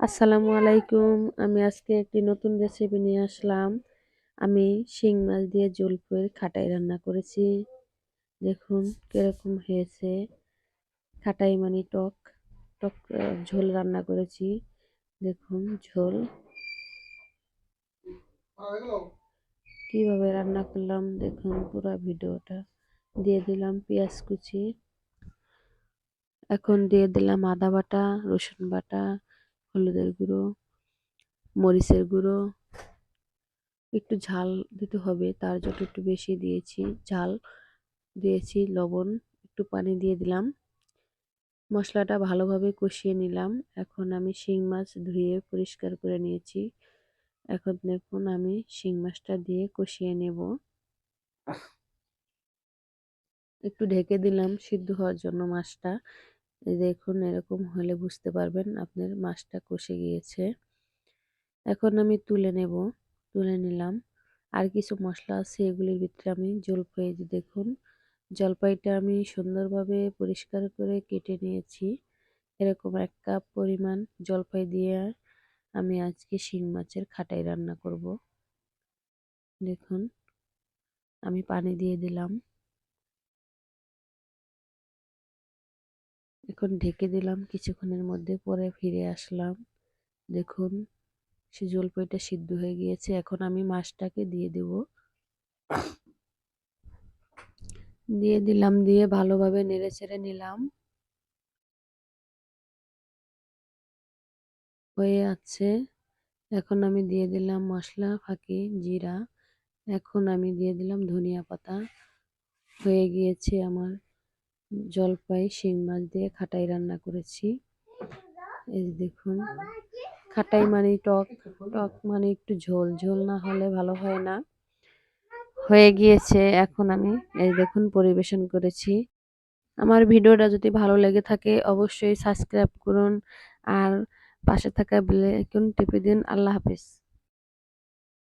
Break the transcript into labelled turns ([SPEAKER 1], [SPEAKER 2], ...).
[SPEAKER 1] আসসালামু আলাইকুম। আমি আজকে একটি নতুন রেসিপি নিয়ে আসলাম। আমি শিং মাছ দিয়ে জলপাইয়ের খাটাই রান্না করেছি। দেখুন কীরকম হয়েছে। খাটাই মানে টক টক ঝোল রান্না করেছি। দেখুন ঝোল। কীভাবে রান্না করলাম? দেখুন পুরো ভিডিওটা। দিয়ে দিলাম পেঁয়াজ কুচি। এখন দিয়ে দিলাম আদা বাটা, রসুন বাটা হলুদের গুঁড়ো মরিচের গুঁড়ো একটু ঝাল দিতে হবে তার জন্য একটু বেশি দিয়েছি ঝাল দিয়েছি লবণ একটু পানি দিয়ে দিলাম। মশলাটা ভালোভাবে কষিয়ে নিলাম। এখন আমি শিং মাছ ধুয়ে পরিষ্কার করে নিয়েছি। এখন দেখুন আমি শিং মাছটা দিয়ে কষিয়ে নেব। একটু ঢেকে দিলাম সিদ্ধ হওয়ার জন্য মাছটা। দেখুন, এরকম হলে বুঝতে পারবেন আপনার মাছটা কষে গিয়েছে। এখন আমি তুলে নেব, তুলে নিলাম। আর কিছু মশলা আছে এগুলির ভিতরে আমি জলপাই দেখুন, জলপাইটা আমি সুন্দরভাবে পরিষ্কার করে কেটে নিয়েছি। এরকম এক কাপ পরিমাণ জলপাই দিয়ে আমি আজকে শিং মাছের খাটাই রান্না করব। দেখুন, আমি পানি দিয়ে দিলাম। এখন ঢেকে দিলাম, কিছুক্ষণের মধ্যে পরে ফিরে আসলাম। দেখুন, সে জলপাইটা সিদ্ধ হয়ে গিয়েছে, এখন আমি মাছটাকে দিয়ে দেব। দিয়ে দিলাম, দিয়ে ভালোভাবে নেড়ে চেড়ে নিলাম। হয়ে আছে। এখন আমি দিয়ে দিলাম মশলা, ফাঁকি, জিরা। এখন আমি দিয়ে দিলাম ধনিয়া পাতা। হয়ে গিয়েছে আমার জলপাই, শিং মাছ দিয়ে খাটাই রান্না করেছি। এই দেখুন, খাটাই মানে টক টক মানে একটু ঝোল ঝোল না হলে ভালো হয় না। হয়ে গিয়েছে, এখন আমি এই দেখুন পরিবেশন করেছি। আমার ভিডিওটা যদি ভালো লেগে থাকে, অবশ্যই সাবস্ক্রাইব করুন আর পাশে থাকা বেল আইকন টিপে দিন। আল্লাহ হাফিজ।